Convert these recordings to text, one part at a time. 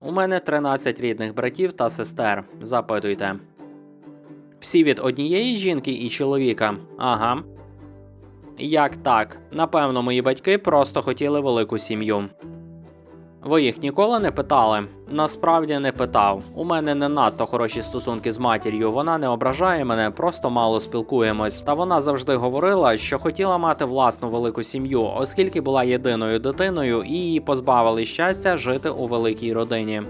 У мене 13 рідних братів та сестер. Запитуйте. Всі від однієї жінки і чоловіка. Ага. Як так? Напевно, мої батьки просто хотіли велику сім'ю. Ви їх ніколи не питали? Насправді не питав. У мене не надто хороші стосунки з матір'ю. Вона не ображає мене, просто мало спілкуємось. Та вона завжди говорила, що хотіла мати власну велику сім'ю, оскільки була єдиною дитиною і її позбавили щастя жити у великій родині.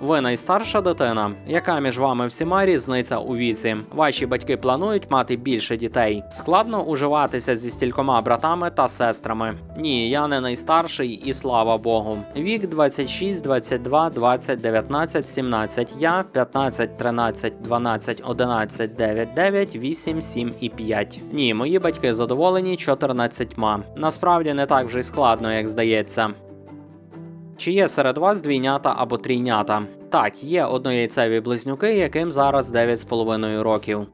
Ви найстарша дитина. Яка між вами всіма різниця у віці? Ваші батьки планують мати більше дітей. Складно уживатися зі стількома братами та сестрами. Ні, я не найстарший, і слава Богу. Вік 26, 22, 20, 19, 17. Я 15, 13, 12, 11, 9, 9, 8, 7 і 5. Ні, мої батьки задоволені 14. Насправді не так вже й складно, як здається. Чи є серед вас двійнята або трійнята? Так, є однояйцеві близнюки, яким зараз 9,5 років.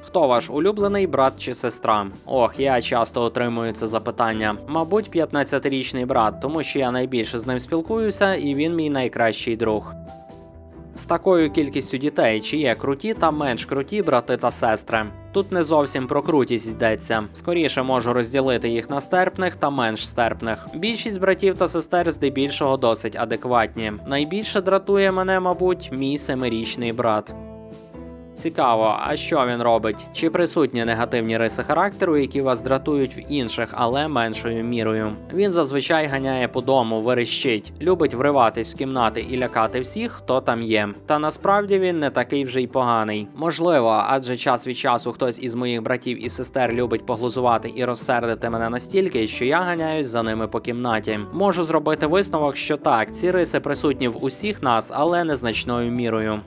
Хто ваш улюблений брат чи сестра? Ох, я часто отримую це запитання. Мабуть, 15-річний брат, тому що я найбільше з ним спілкуюся, і він мій найкращий друг. Такою кількістю дітей, чи є круті та менш круті брати та сестри. Тут не зовсім про крутість йдеться. Скоріше можу розділити їх на стерпних та менш стерпних. Більшість братів та сестер здебільшого досить адекватні. Найбільше дратує мене, мабуть, мій семирічний брат. Цікаво, а що він робить? Чи присутні негативні риси характеру, які вас дратують в інших, але меншою мірою? Він зазвичай ганяє по дому, верещить, любить вриватись в кімнати і лякати всіх, хто там є. Та насправді він не такий вже й поганий. Можливо, адже час від часу хтось із моїх братів і сестер любить поглузувати і розсердити мене настільки, що я ганяюсь за ними по кімнаті. Можу зробити висновок, що так, ці риси присутні в усіх нас, але незначною мірою.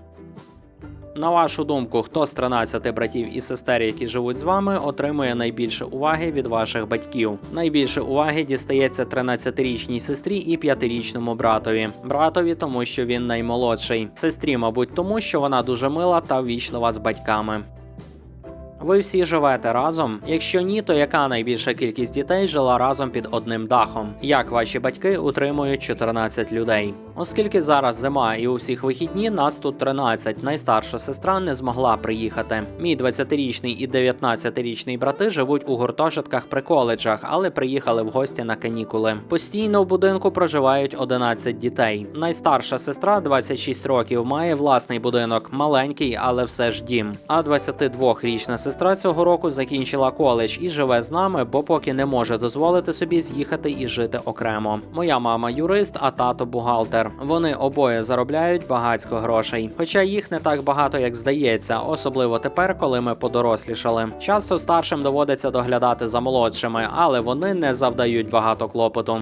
На вашу думку, хто з 13 братів і сестер, які живуть з вами, отримує найбільше уваги від ваших батьків? Найбільше уваги дістається 13-річній сестрі і 5-річному братові. Братові, тому що він наймолодший. Сестрі, мабуть, тому що вона дуже мила та ввічлива з батьками. Ви всі живете разом? Якщо ні, то яка найбільша кількість дітей жила разом під одним дахом? Як ваші батьки утримують 14 людей? Оскільки зараз зима і у всіх вихідні нас тут 13, найстарша сестра не змогла приїхати. Мій 20-річний і 19-річний брати живуть у гуртожитках при коледжах, але приїхали в гості на канікули. Постійно в будинку проживають 11 дітей. Найстарша сестра 26 років, має власний будинок, маленький, але все ж дім. А 22-річна сестра цього року закінчила коледж і живе з нами, бо поки не може дозволити собі з'їхати і жити окремо. Моя мама юрист, а тато бухгалтер. Вони обоє заробляють багатько грошей. Хоча їх не так багато, як здається, особливо тепер, коли ми подорослішали. Часто старшим доводиться доглядати за молодшими, але вони не завдають багато клопоту.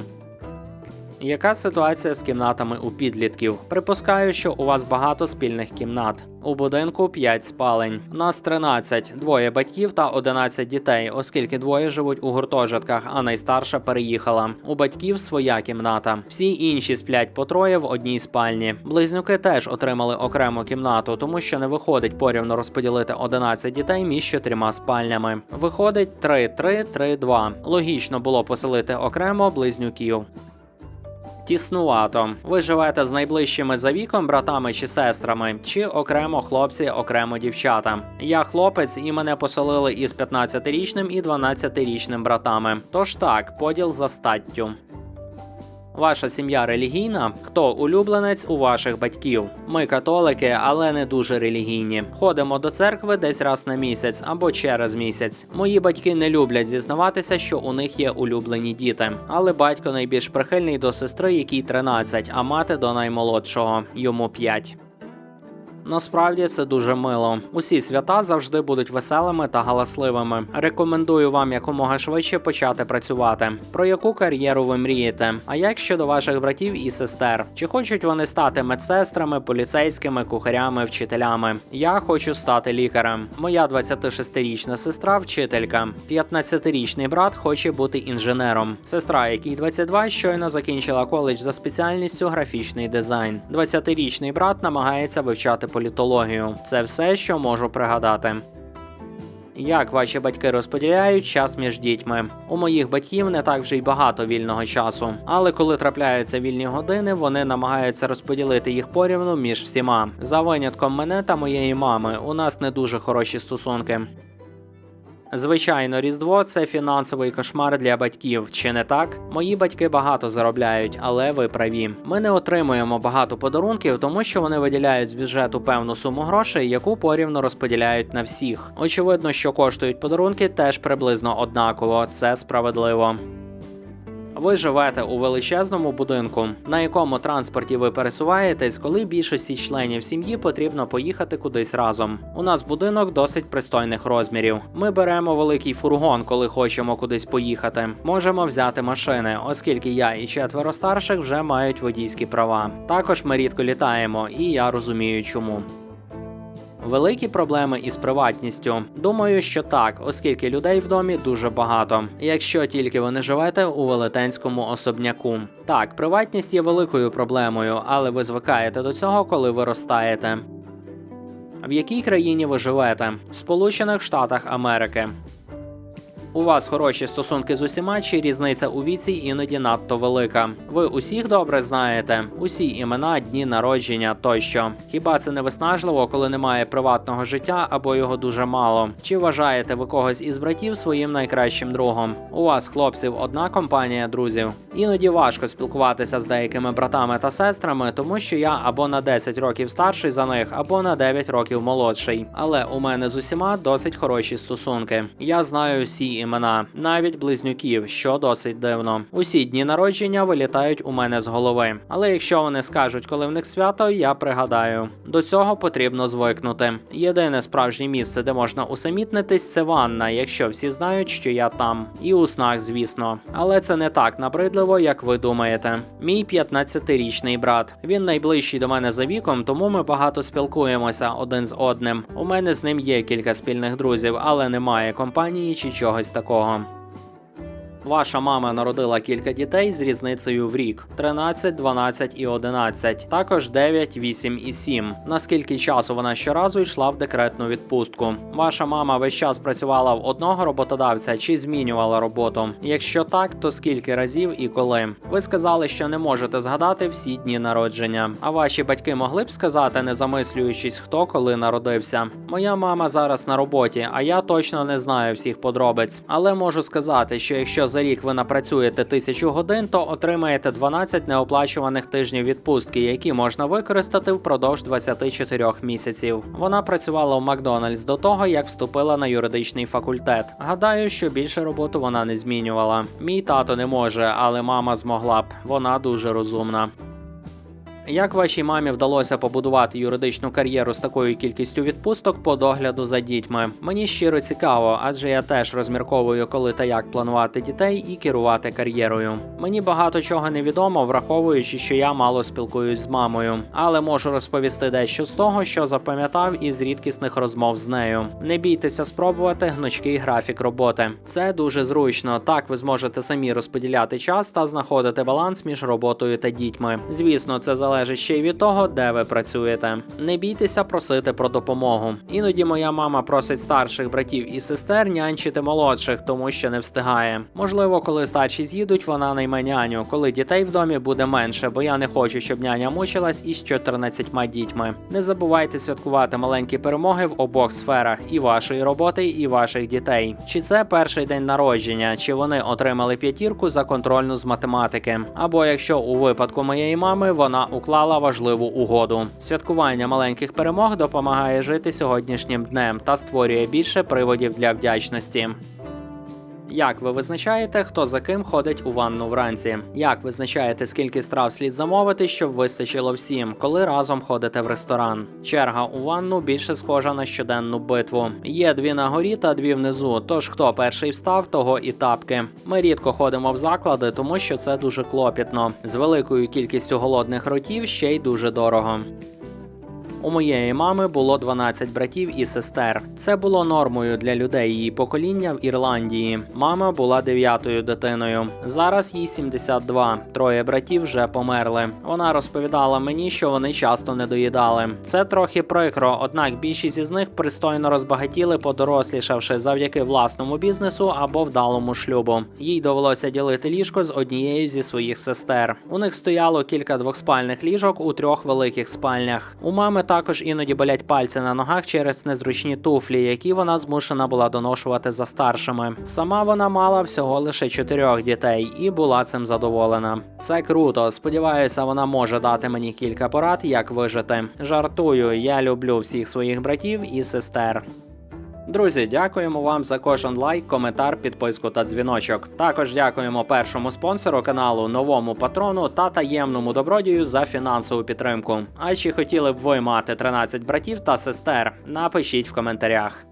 Яка ситуація з кімнатами у підлітків? Припускаю, що у вас багато спільних кімнат. У будинку 5 спалень. Нас 13, двоє батьків та 11 дітей, оскільки двоє живуть у гуртожитках, а найстарша переїхала. У батьків своя кімната. Всі інші сплять по троє в одній спальні. Близнюки теж отримали окрему кімнату, тому що не виходить порівно розподілити 11 дітей між чотирма спальнями. Виходить 3-3-3-2. Логічно було поселити окремо близнюків. Тіснувато. Ви живете з найближчими за віком братами чи сестрами, чи окремо хлопці, окремо дівчата. Я хлопець, і мене поселили із 15-річним і 12-річним братами. Тож так, поділ за статтю. Ваша сім'я релігійна? Хто улюбленець у ваших батьків? Ми католики, але не дуже релігійні. Ходимо до церкви десь раз на місяць або через місяць. Мої батьки не люблять зізнаватися, що у них є улюблені діти. Але батько найбільш прихильний до сестри, якій 13, а мати до наймолодшого, йому 5. Насправді це дуже мило. Усі свята завжди будуть веселими та галасливими. Рекомендую вам якомога швидше почати працювати. Про яку кар'єру ви мрієте? А як щодо ваших братів і сестер? Чи хочуть вони стати медсестрами, поліцейськими, кухарями, вчителями? Я хочу стати лікарем. Моя 26-річна сестра вчителька. 15-річний брат хоче бути інженером. Сестра, якій 22, щойно закінчила коледж за спеціальністю графічний дизайн. 20-річний брат намагається вивчати політологію. Це все, що можу пригадати. Як ваші батьки розподіляють час між дітьми? У моїх батьків не так вже й багато вільного часу, але коли трапляються вільні години, вони намагаються розподілити їх порівну між всіма. За винятком мене та моєї мами. У нас не дуже хороші стосунки. Звичайно, Різдво це фінансовий кошмар для батьків, чи не так? Мої батьки багато заробляють, але ви праві. Ми не отримуємо багато подарунків, тому що вони виділяють з бюджету певну суму грошей, яку порівну розподіляють на всіх. Очевидно, що коштують подарунки теж приблизно однаково. Це справедливо. Ви живете у величезному будинку, на якому транспорті ви пересуваєтесь, коли більшості членів сім'ї потрібно поїхати кудись разом. У нас будинок досить пристойних розмірів. Ми беремо великий фургон, коли хочемо кудись поїхати. Можемо взяти машини, оскільки я і четверо старших вже мають водійські права. Також ми рідко літаємо, і я розумію, чому. Великі проблеми із приватністю. Думаю, що так, оскільки людей в домі дуже багато. Якщо тільки ви не живете у велетенському особняку. Так, приватність є великою проблемою, але ви звикаєте до цього, коли виростаєте. В якій країні ви живете? В Сполучених Штатах Америки. У вас хороші стосунки з усіма, чи різниця у віці іноді надто велика. Ви усіх добре знаєте, усі імена, дні народження тощо. Хіба це не виснажливо, коли немає приватного життя або його дуже мало? Чи вважаєте ви когось із братів своїм найкращим другом? У вас, хлопців, одна компанія друзів. Іноді важко спілкуватися з деякими братами та сестрами, тому що я або на 10 років старший за них, або на 9 років молодший. Але у мене з усіма досить хороші стосунки. Я знаю всі імена, навіть близнюків, що досить дивно. Усі дні народження вилітають у мене з голови. Але якщо вони скажуть, коли в них свято, я пригадаю. До цього потрібно звикнути. Єдине справжнє місце, де можна усамітнитись, це ванна, якщо всі знають, що я там. І у снах, звісно. Але це не так набридливо, як ви думаєте. Мій 15-річний брат. Він найближчий до мене за віком, тому ми багато спілкуємося один з одним. У мене з ним є кілька спільних друзів, але немає компанії чи чогось такого. Ваша мама народила кілька дітей з різницею в рік: 13, 12 і 11, також 9, 8 і 7. Наскільки часу вона щоразу йшла в декретну відпустку? Ваша мама весь час працювала в одного роботодавця чи змінювала роботу? Якщо так, то скільки разів і коли? Ви сказали, що не можете згадати всі дні народження. А ваші батьки могли б сказати, не замислюючись, хто коли народився? Моя мама зараз на роботі, а я точно не знаю всіх подробиць. Але можу сказати, що якщо за рік ви напрацюєте тисячу годин, то отримаєте 12 неоплачуваних тижнів відпустки, які можна використати впродовж 24 місяців. Вона працювала у Макдональдс до того, як вступила на юридичний факультет. Гадаю, що більше роботу вона не змінювала. Мій тато не може, але мама змогла б. Вона дуже розумна. Як вашій мамі вдалося побудувати юридичну кар'єру з такою кількістю відпусток по догляду за дітьми? Мені щиро цікаво, адже я теж розмірковую, коли та як планувати дітей і керувати кар'єрою. Мені багато чого невідомо, враховуючи, що я мало спілкуюсь з мамою, але можу розповісти дещо з того, що запам'ятав із рідкісних розмов з нею. Не бійтеся спробувати гнучкий графік роботи. Це дуже зручно. Так ви зможете самі розподіляти час та знаходити баланс між роботою та дітьми. Звісно, це залежить ще й від того, де ви працюєте. Не бійтеся просити про допомогу. Іноді моя мама просить старших братів і сестер нянчити молодших, тому що не встигає. Можливо, коли старші з'їдуть, вона найме няню, коли дітей в домі буде менше, бо я не хочу, щоб няня мучилась із 14 дітьми. Не забувайте святкувати маленькі перемоги в обох сферах і вашої роботи, і ваших дітей. Чи це перший день народження, чи вони отримали п'ятірку за контрольну з математики, або якщо у випадку моєї мами вона уклала важливу угоду. Святкування маленьких перемог допомагає жити сьогоднішнім днем та створює більше приводів для вдячності. Як ви визначаєте, хто за ким ходить у ванну вранці? Як визначаєте, скільки страв слід замовити, щоб вистачило всім, коли разом ходите в ресторан? Черга у ванну більше схожа на щоденну битву. Є дві на горі та дві внизу. Тож хто перший встав, того і тапки. Ми рідко ходимо в заклади, тому що це дуже клопітно. З великою кількістю голодних ротів ще й дуже дорого. У моєї мами було 12 братів і сестер. Це було нормою для людей її покоління в Ірландії. Мама була дев'ятою дитиною. Зараз їй 72. Троє братів вже померли. Вона розповідала мені, що вони часто не доїдали. Це трохи прикро, однак більшість із них пристойно розбагатіли, подорослішавши завдяки власному бізнесу або вдалому шлюбу. Їй довелося ділити ліжко з однією зі своїх сестер. У них стояло кілька двохспальних ліжок у трьох великих спальнях. У мами також іноді болять пальці на ногах через незручні туфлі, які вона змушена була доношувати за старшими. Сама вона мала всього лише чотирьох дітей і була цим задоволена. Це круто. Сподіваюся, вона може дати мені кілька порад, як вижити. Жартую, я люблю всіх своїх братів і сестер. Друзі, дякуємо вам за кожен лайк, коментар, підписку та дзвіночок. Також дякуємо першому спонсору каналу, новому патрону та таємному добродію за фінансову підтримку. А чи хотіли б ви мати 13 братів та сестер? Напишіть в коментарях.